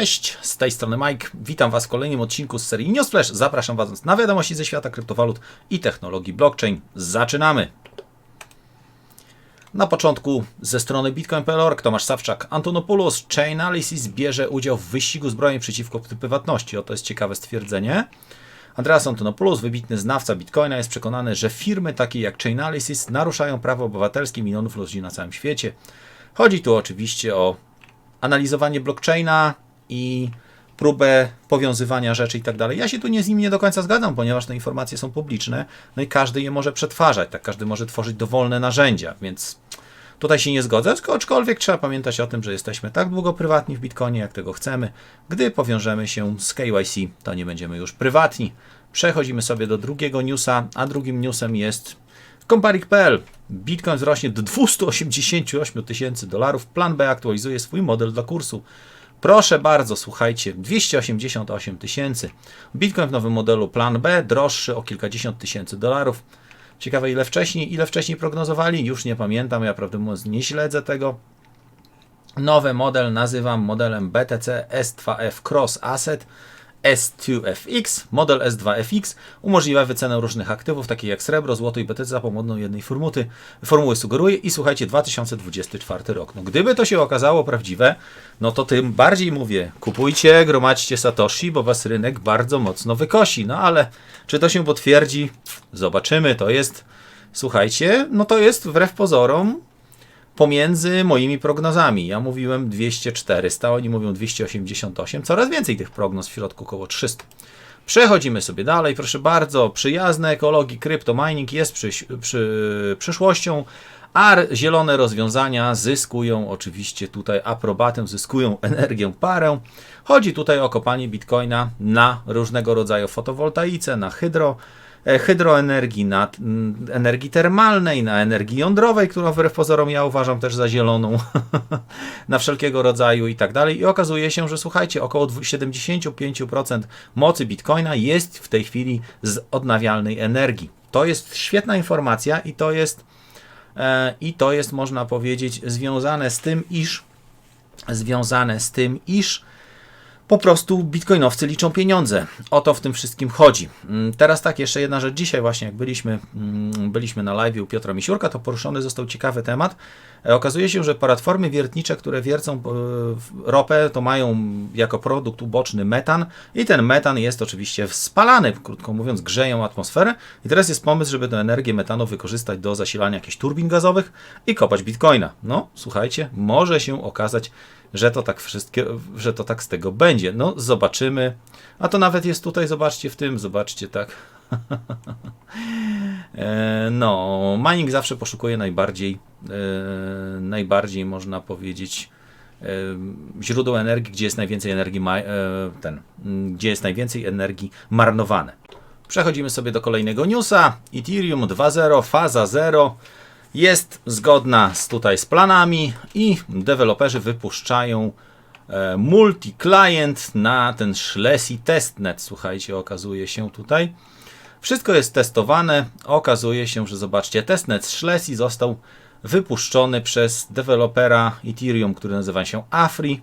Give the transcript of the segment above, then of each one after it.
Cześć, z tej strony Mike. Witam Was w kolejnym odcinku z serii Newsflash. Zapraszam Was na wiadomości ze świata kryptowalut i technologii blockchain. Zaczynamy! Na początku ze strony bitcoin.org Tomasz Sawczak, Antonopoulos, Chainalysis bierze udział w wyścigu zbrojeń przeciwko prywatności. Oto jest ciekawe stwierdzenie. Andreas Antonopoulos, wybitny znawca Bitcoina, jest przekonany, że firmy takie jak Chainalysis naruszają prawa obywatelskie milionów ludzi na całym świecie. Chodzi tu oczywiście o analizowanie blockchaina i próbę powiązywania rzeczy i tak dalej. Ja się tu nie z nim nie do końca zgadzam, ponieważ te informacje są publiczne, no i każdy je może przetwarzać, tak każdy może tworzyć dowolne narzędzia, więc tutaj się nie zgodzę, aczkolwiek trzeba pamiętać o tym, że jesteśmy tak długo prywatni w Bitcoinie, jak tego chcemy. Gdy powiążemy się z KYC, to nie będziemy już prywatni. Przechodzimy sobie do drugiego newsa, a drugim newsem jest Comparik.pl. Bitcoin wzrośnie do 288 tysięcy dolarów. Plan B aktualizuje swój model dla kursu. Proszę bardzo, słuchajcie, 288 tysięcy. Bitcoin w nowym modelu Plan B, droższy o kilkadziesiąt tysięcy dolarów. Ciekawe ile wcześniej, ile wcześniej prognozowali, już nie pamiętam, ja prawdę mówiąc nie śledzę tego. Nowy model nazywam modelem BTC S2F Cross Asset. S2FX, model S2FX umożliwia wycenę różnych aktywów, takich jak srebro, złoto i BTC za pomocą jednej formuły. Formuły sugeruje i słuchajcie, 2024 rok. No, gdyby to się okazało prawdziwe, no to tym bardziej mówię, kupujcie, gromadźcie Satoshi, bo was rynek bardzo mocno wykosi. No ale czy to się potwierdzi? Zobaczymy, to jest, słuchajcie, no to jest wbrew pozorom pomiędzy moimi prognozami. Ja mówiłem 200-400, oni mówią 288, coraz więcej tych prognoz w środku około 300. Przechodzimy sobie dalej, proszę bardzo. Przyjazne ekologii kryptomining jest przy, przy, przyszłością, a zielone rozwiązania zyskują oczywiście tutaj aprobatę, zyskują energię parę. Chodzi tutaj o kopanie bitcoina na różnego rodzaju fotowoltaice, na hydro, hydroenergii, na energii termalnej, na energii jądrowej, którą wbrew pozorom ja uważam też za zieloną, na wszelkiego rodzaju i tak dalej. I okazuje się, że słuchajcie, około 75% mocy bitcoina jest w tej chwili z odnawialnej energii. To jest świetna informacja i to jest, e, i to jest można powiedzieć, związane z tym, iż związane z tym, iż po prostu bitcoinowcy liczą pieniądze. O to w tym wszystkim chodzi. Mm, teraz tak, jeszcze jedna rzecz. Dzisiaj właśnie, jak byliśmy, mm, byliśmy na live u Piotra Misiurka, to poruszony został ciekawy temat. E, okazuje się, że platformy wiertnicze, które wiercą e, ropę, to mają jako produkt uboczny metan i ten metan jest oczywiście spalany, krótko mówiąc, grzeją atmosferę. I teraz jest pomysł, żeby tę energię metanu wykorzystać do zasilania jakichś turbin gazowych i kopać bitcoina. No, słuchajcie, może się okazać, że to tak wszystkie, że to tak z tego będzie. No, zobaczymy. A to nawet jest tutaj, zobaczcie w tym, zobaczcie tak. E, no, mining zawsze poszukuje najbardziej, e, najbardziej można powiedzieć, e, źródeł energii, gdzie jest najwięcej energii, ten, gdzie jest najwięcej energii marnowane. Przechodzimy sobie do kolejnego newsa. Ethereum 2.0, faza 0 jest zgodna z tutaj z planami i deweloperzy wypuszczają multi-client na ten Schlessi testnet. Słuchajcie, okazuje się tutaj. Wszystko jest testowane. Okazuje się, że zobaczcie, testnet z został wypuszczony przez dewelopera Ethereum, który nazywa się Afri,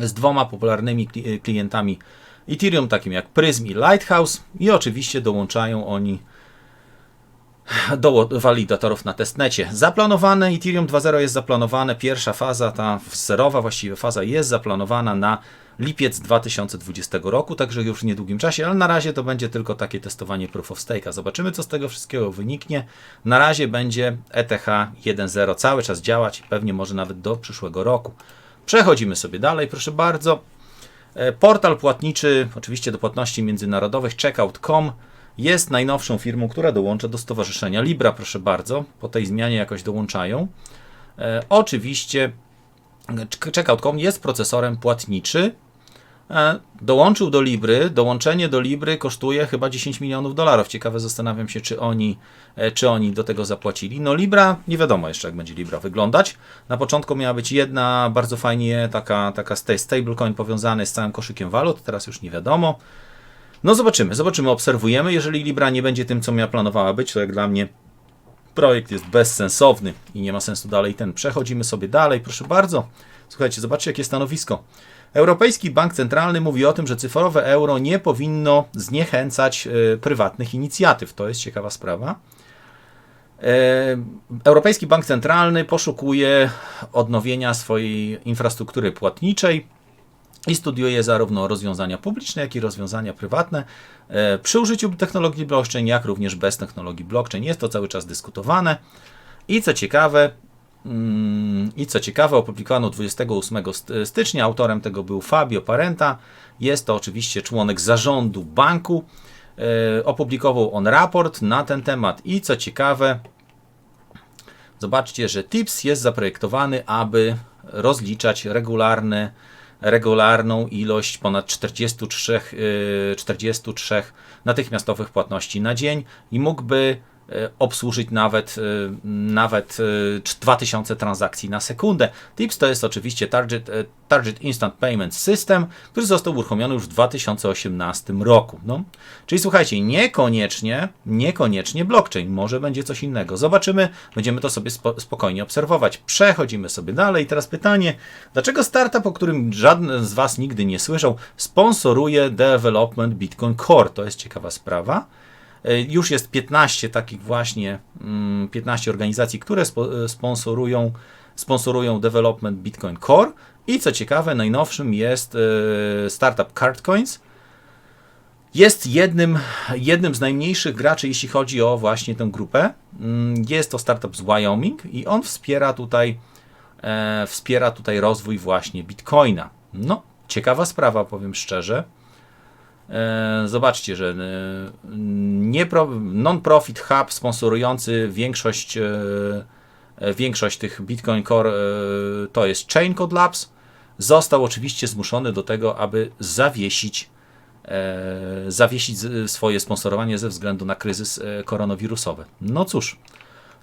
z dwoma popularnymi klientami Ethereum, takim jak Prism i Lighthouse i oczywiście dołączają oni do walidatorów na testnecie. Zaplanowane Ethereum 2.0 jest zaplanowane, pierwsza faza, ta zerowa właściwie faza jest zaplanowana na lipiec 2020 roku, także już w niedługim czasie, ale na razie to będzie tylko takie testowanie proof of stake. Zobaczymy, co z tego wszystkiego wyniknie. Na razie będzie ETH 1.0 cały czas działać, pewnie może nawet do przyszłego roku. Przechodzimy sobie dalej, proszę bardzo. E, portal płatniczy, oczywiście do płatności międzynarodowych, checkout.com jest najnowszą firmą, która dołącza do Stowarzyszenia Libra, proszę bardzo. Po tej zmianie jakoś dołączają. E, oczywiście Checkout.com jest procesorem płatniczy. E, dołączył do Libry. Dołączenie do Libry kosztuje chyba 10 milionów dolarów. Ciekawe zastanawiam się, czy oni, e, czy oni do tego zapłacili. No Libra, nie wiadomo jeszcze, jak będzie Libra wyglądać. Na początku miała być jedna bardzo fajnie taka, taka stablecoin powiązany z całym koszykiem walut. Teraz już nie wiadomo. No zobaczymy, zobaczymy, obserwujemy. Jeżeli Libra nie będzie tym, co miała planowała być, to jak dla mnie projekt jest bezsensowny i nie ma sensu dalej ten. Przechodzimy sobie dalej, proszę bardzo. Słuchajcie, zobaczcie jakie stanowisko. Europejski Bank Centralny mówi o tym, że cyfrowe euro nie powinno zniechęcać e, prywatnych inicjatyw. To jest ciekawa sprawa. E, Europejski Bank Centralny poszukuje odnowienia swojej infrastruktury płatniczej i studiuje zarówno rozwiązania publiczne, jak i rozwiązania prywatne e, przy użyciu technologii blockchain, jak również bez technologii blockchain. Jest to cały czas dyskutowane. I co ciekawe, mm, i co ciekawe, opublikowano 28 stycznia. Autorem tego był Fabio Parenta. Jest to oczywiście członek zarządu banku. E, opublikował on raport na ten temat. I co ciekawe, zobaczcie, że TIPS jest zaprojektowany, aby rozliczać regularne regularną ilość ponad 43, 43 natychmiastowych płatności na dzień i mógłby obsłużyć nawet, e, nawet 2000 e, transakcji na sekundę. TIPS to jest oczywiście Target, Target Instant Payment System, który został uruchomiony już w 2018 roku. No. Czyli słuchajcie, niekoniecznie, niekoniecznie blockchain, może będzie coś innego. Zobaczymy, będziemy to sobie spo, spokojnie obserwować. Przechodzimy sobie dalej. Teraz pytanie, dlaczego startup, o którym żaden z Was nigdy nie słyszał, sponsoruje development Bitcoin Core? To jest ciekawa sprawa. E, już jest 15 takich właśnie, 15 mm, organizacji, które e, sponsorują, sponsorują development Bitcoin Core. I co ciekawe, najnowszym jest e, startup Cardcoins. Jest jednym, jednym z najmniejszych graczy, jeśli chodzi o właśnie tę grupę. Mm, jest to startup z Wyoming i on wspiera tutaj, wspiera tutaj rozwój właśnie Bitcoina. No, ciekawa sprawa, powiem szczerze. E, zobaczcie, że e, non-profit hub sponsorujący większość, e, większość tych Bitcoin Core to jest Chain Code Labs. Został oczywiście zmuszony do tego, aby zawiesić, zawiesić swoje sponsorowanie ze względu na kryzys koronawirusowy. No cóż,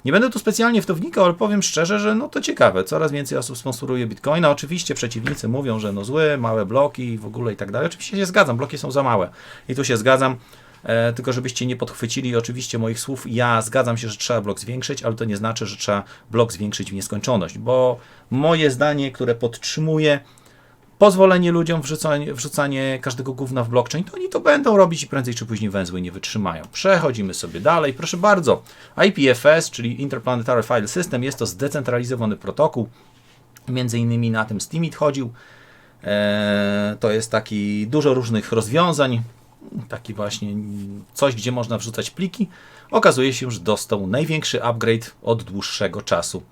nie będę tu specjalnie w to wnikał, ale powiem szczerze, że no to ciekawe. Coraz więcej osób sponsoruje Bitcoina. Oczywiście przeciwnicy mówią, że no zły, małe bloki w ogóle i tak dalej. Oczywiście się zgadzam, bloki są za małe. I tu się zgadzam. E, tylko żebyście nie podchwycili oczywiście moich słów, ja zgadzam się, że trzeba blok zwiększyć, ale to nie znaczy, że trzeba blok zwiększyć w nieskończoność, bo moje zdanie, które podtrzymuję, pozwolenie ludziom wrzucanie, wrzucanie każdego gówna w blockchain, to oni to będą robić i prędzej czy później węzły nie wytrzymają. Przechodzimy sobie dalej. Proszę bardzo, IPFS, czyli Interplanetary File System, jest to zdecentralizowany protokół. Między innymi na tym Steemit chodził. Eee, to jest taki dużo różnych rozwiązań, taki właśnie coś, gdzie można wrzucać pliki. Okazuje się, że dostał największy upgrade od dłuższego czasu.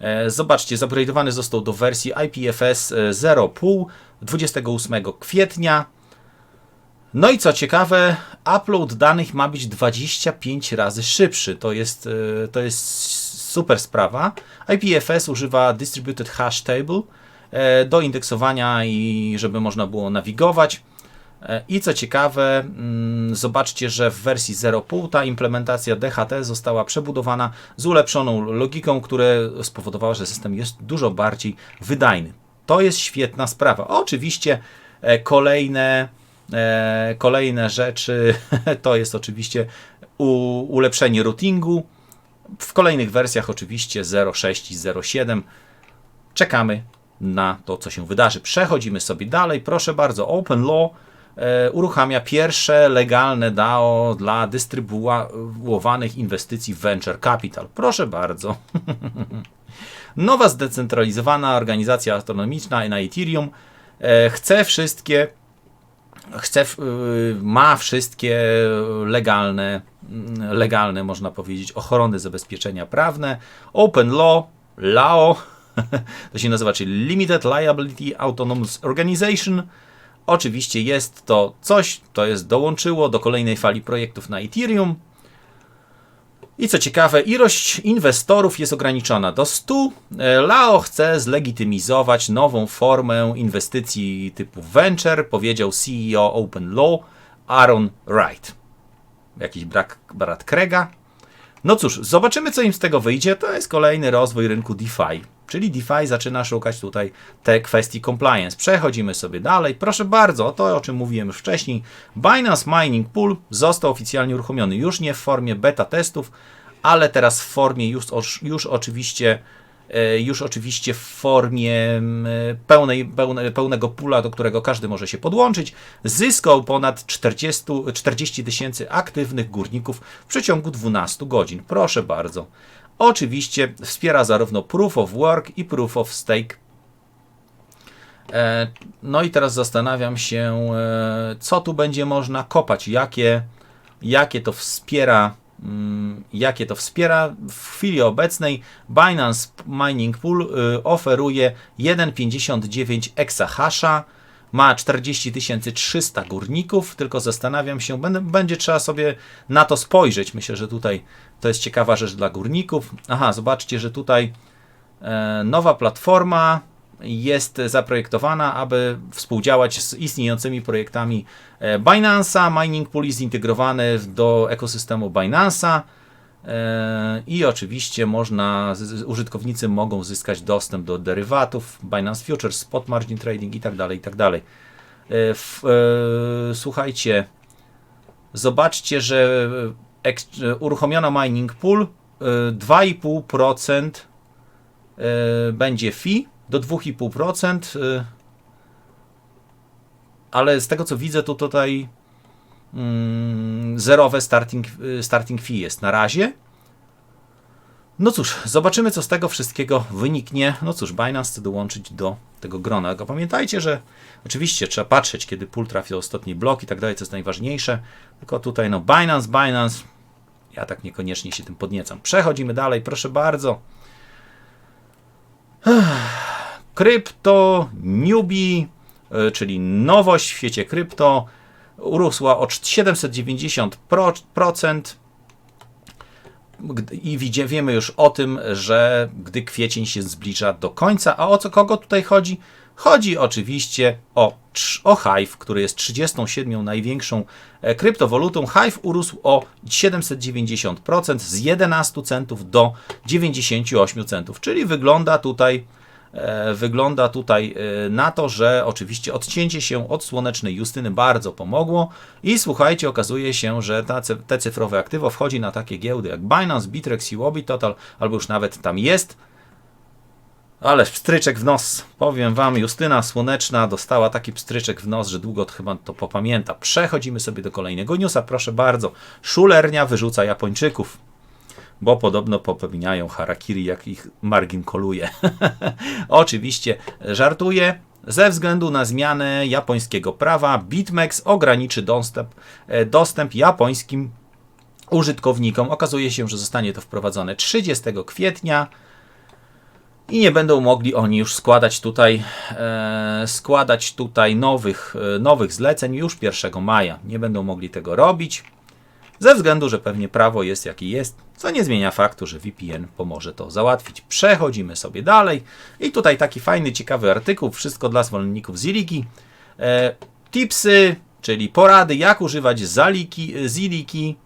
E, zobaczcie, zupgrade'owany został do wersji IPFS 0.5 28 kwietnia. No i co ciekawe, upload danych ma być 25 razy szybszy. To jest, e, to jest super sprawa. IPFS używa Distributed Hash Table e, do indeksowania i żeby można było nawigować. E, I co ciekawe, mm, zobaczcie, że w wersji 0.5 ta implementacja DHT została przebudowana z ulepszoną logiką, która spowodowała, że system jest dużo bardziej wydajny. To jest świetna sprawa. Oczywiście e, kolejne, e, kolejne rzeczy to jest oczywiście ulepszenie routingu. W kolejnych wersjach oczywiście 0.6 i 0.7 czekamy na to, co się wydarzy. Przechodzimy sobie dalej. Proszę bardzo, Open Law uruchamia pierwsze legalne DAO dla dystrybuowanych inwestycji venture capital. Proszę bardzo. Nowa zdecentralizowana organizacja astronomiczna na Ethereum e, chce wszystkie chce, e, ma wszystkie legalne, legalne, można powiedzieć, ochrony zabezpieczenia prawne. Open Law, LAO, to się nazywa, czyli Limited Liability Autonomous Organization, Oczywiście jest to coś, to jest dołączyło do kolejnej fali projektów na Ethereum. I co ciekawe, ilość inwestorów jest ograniczona do 100. E, Lao chce zlegitymizować nową formę inwestycji typu venture, powiedział CEO Open Law Aaron Wright. Jakiś brak brat Krega. No cóż, zobaczymy co im z tego wyjdzie. To jest kolejny rozwój rynku DeFi. Czyli DeFi zaczyna szukać tutaj te kwestii compliance. Przechodzimy sobie dalej. Proszę bardzo, to o czym mówiłem już wcześniej. Binance Mining Pool został oficjalnie uruchomiony. Już nie w formie beta testów, ale teraz w formie już, już oczywiście e, już oczywiście w formie mm, pełnej, pełne, pełnego pula, do którego każdy może się podłączyć, zyskał ponad 40 40 tysięcy aktywnych górników w przeciągu 12 godzin. Proszę bardzo. Oczywiście wspiera zarówno Proof of Work i Proof of Stake. E, No i teraz zastanawiam się, e, co tu będzie można kopać, jakie, jakie to wspiera, mm, jakie to wspiera. W chwili obecnej Binance Mining Pool y, oferuje 1,59 exahasha, ma 40 300 górników, tylko zastanawiam się, będzie trzeba sobie na to spojrzeć. Myślę, że tutaj to jest ciekawa rzecz dla górników. Aha, zobaczcie, że tutaj e, nowa platforma jest zaprojektowana, aby współdziałać z istniejącymi projektami e, Binance'a. Mining Pool jest zintegrowany do ekosystemu Binance'a. E, I oczywiście można, użytkownicy mogą zyskać dostęp do derywatów, Binance Futures, Spot Margin Trading i tak dalej, i tak. E, e, Słuchajcie, zobaczcie, że eks- e, uruchomiono mining pool, e, 2,5% e, będzie fee do 2,5%, e, ale z tego co widzę, to tutaj zerowe starting, starting fee jest na razie. No cóż, zobaczymy co z tego wszystkiego wyniknie. No cóż, Binance chce dołączyć do tego grona. Tylko pamiętajcie, że oczywiście trzeba patrzeć, kiedy pool trafi do ostatni blok i tak dalej, co jest najważniejsze. Tylko tutaj no Binance, Binance, ja tak niekoniecznie się tym podniecam. Przechodzimy dalej, proszę bardzo. Krypto, newbie, y, czyli nowość w świecie krypto, urosła o 790%. Gdy- I widzie, wiemy już o tym, że gdy kwiecień się zbliża do końca, a o co kogo tutaj chodzi? Chodzi oczywiście o, o Hive, który jest 37 największą e, kryptowalutą. Hive urósł o 790% z 11 centów do 98 centów, czyli wygląda tutaj Wygląda tutaj e, na to, że oczywiście odcięcie się od słonecznej Justyny bardzo pomogło i słuchajcie, okazuje się, że ta, te cyfrowe aktywo wchodzi na takie giełdy jak Binance, Bitrex i Wobby Total, albo już nawet tam jest. Ale pstryczek w nos, powiem Wam, Justyna Słoneczna dostała taki pstryczek w nos, że długo chyba to popamięta. Przechodzimy sobie do kolejnego newsa, proszę bardzo. Szulernia wyrzuca Japończyków bo podobno popełniają harakiri, jak ich margin koluje. Oczywiście żartuję. Ze względu na zmianę japońskiego prawa, BitMEX ograniczy dostęp, e, dostęp japońskim użytkownikom. Okazuje się, że zostanie to wprowadzone 30 kwietnia i nie będą mogli oni już składać tutaj, e, składać tutaj nowych, e, nowych zleceń już 1 maja. Nie będą mogli tego robić. Ze względu, że pewnie prawo jest jaki jest, co nie zmienia faktu, że VPN pomoże to załatwić. Przechodzimy sobie dalej. I tutaj taki fajny, ciekawy artykuł, wszystko dla zwolenników Ziliki. E, tipsy, czyli porady, jak używać Zaliki, Ziliki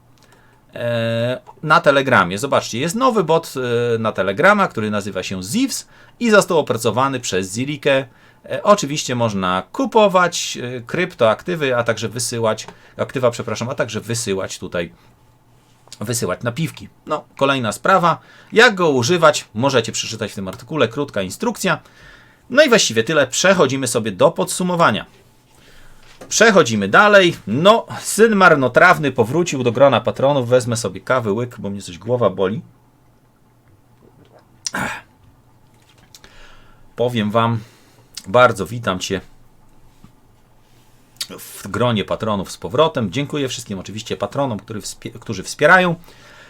e, na Telegramie. Zobaczcie, jest nowy bot e, na Telegrama, który nazywa się Zivs i został opracowany przez Zilikę. E, Oczywiście można kupować e, kryptoaktywy, a także wysyłać, aktywa, przepraszam, a także wysyłać tutaj wysyłać napiwki. No, kolejna sprawa. Jak go używać, możecie przeczytać w tym artykule, krótka instrukcja. No i właściwie tyle. Przechodzimy sobie do podsumowania. Przechodzimy dalej. No, syn marnotrawny powrócił do grona patronów. Wezmę sobie kawy łyk, bo mnie coś głowa boli. Powiem Wam, bardzo witam Cię w gronie patronów z powrotem. Dziękuję wszystkim oczywiście patronom, którzy wspierają.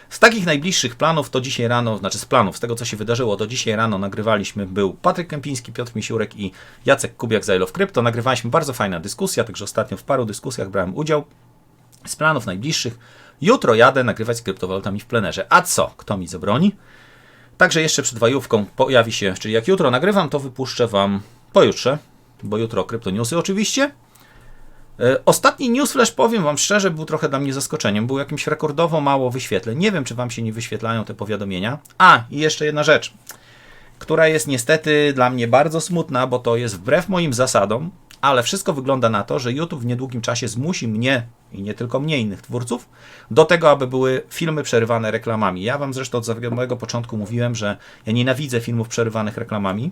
Z takich najbliższych planów to dzisiaj rano, znaczy z planów, z tego co się wydarzyło, to dzisiaj rano nagrywaliśmy, był Patryk Kępiński, Piotr Misiurek i Jacek Kubiak z I Crypto. Nagrywaliśmy bardzo fajna dyskusja, także ostatnio w paru dyskusjach brałem udział. Z planów najbliższych, jutro jadę nagrywać z kryptowalutami w plenerze. A co? Kto mi zabroni? Także jeszcze przed wajówką pojawi się, czyli jak jutro nagrywam, to wypuszczę Wam pojutrze, bo jutro kryptonewsy oczywiście. E, Ostatni newsflash, powiem Wam szczerze, był trochę dla mnie zaskoczeniem. Był jakimś rekordowo mało wyświetleń. Nie wiem, czy Wam się nie wyświetlają te powiadomienia. A, i jeszcze jedna rzecz, która jest niestety dla mnie bardzo smutna, bo to jest wbrew moim zasadom, ale wszystko wygląda na to, że YouTube w niedługim czasie zmusi mnie i nie tylko mnie, innych twórców, do tego, aby były filmy przerywane reklamami. Ja Wam zresztą od samego początku mówiłem, że ja nienawidzę filmów przerywanych reklamami,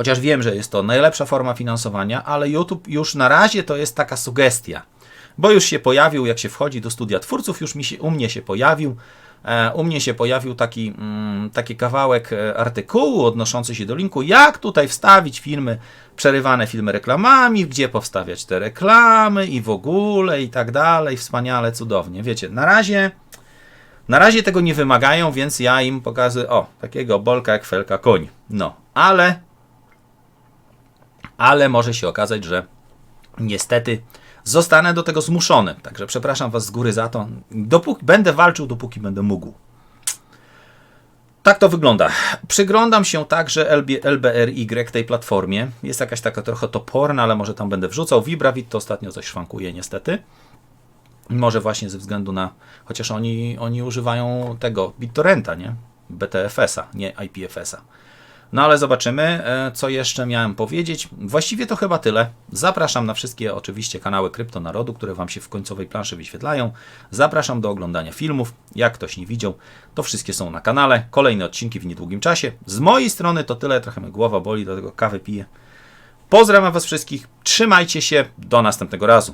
chociaż wiem, że jest to najlepsza forma finansowania, ale YouTube już na razie to jest taka sugestia, bo już się pojawił, jak się wchodzi do studia twórców, już mi się, u mnie się pojawił. E, U mnie się pojawił taki, mm, taki kawałek e, artykułu odnoszący się do linku, jak tutaj wstawić filmy, przerywane filmy reklamami, gdzie powstawiać te reklamy i w ogóle i tak dalej. Wspaniale, cudownie. Wiecie, na razie, na razie tego nie wymagają, więc ja im pokazuję, o, takiego bolka jak felka koń. No, ale, ale może się okazać, że niestety zostanę do tego zmuszony. Także przepraszam Was z góry za to. Dopóki, będę walczył, dopóki będę mógł. Tak to wygląda. Przyglądam się także LB, LBRY tej platformie. Jest jakaś taka trochę toporna, ale może tam będę wrzucał. Vibravit to ostatnio coś szwankuje niestety. Może właśnie ze względu na... Chociaż oni, oni używają tego BitTorrenta, nie? BTFS-a, nie IPFS-a. No ale zobaczymy, e, co jeszcze miałem powiedzieć. Właściwie to chyba tyle. Zapraszam na wszystkie oczywiście kanały Kryptonarodu, które Wam się w końcowej planszy wyświetlają. Zapraszam do oglądania filmów. Jak ktoś nie widział, to wszystkie są na kanale. Kolejne odcinki w niedługim czasie. Z mojej strony to tyle. Trochę mnie głowa boli, do tego kawę piję. Pozdrawiam Was wszystkich. Trzymajcie się. Do następnego razu.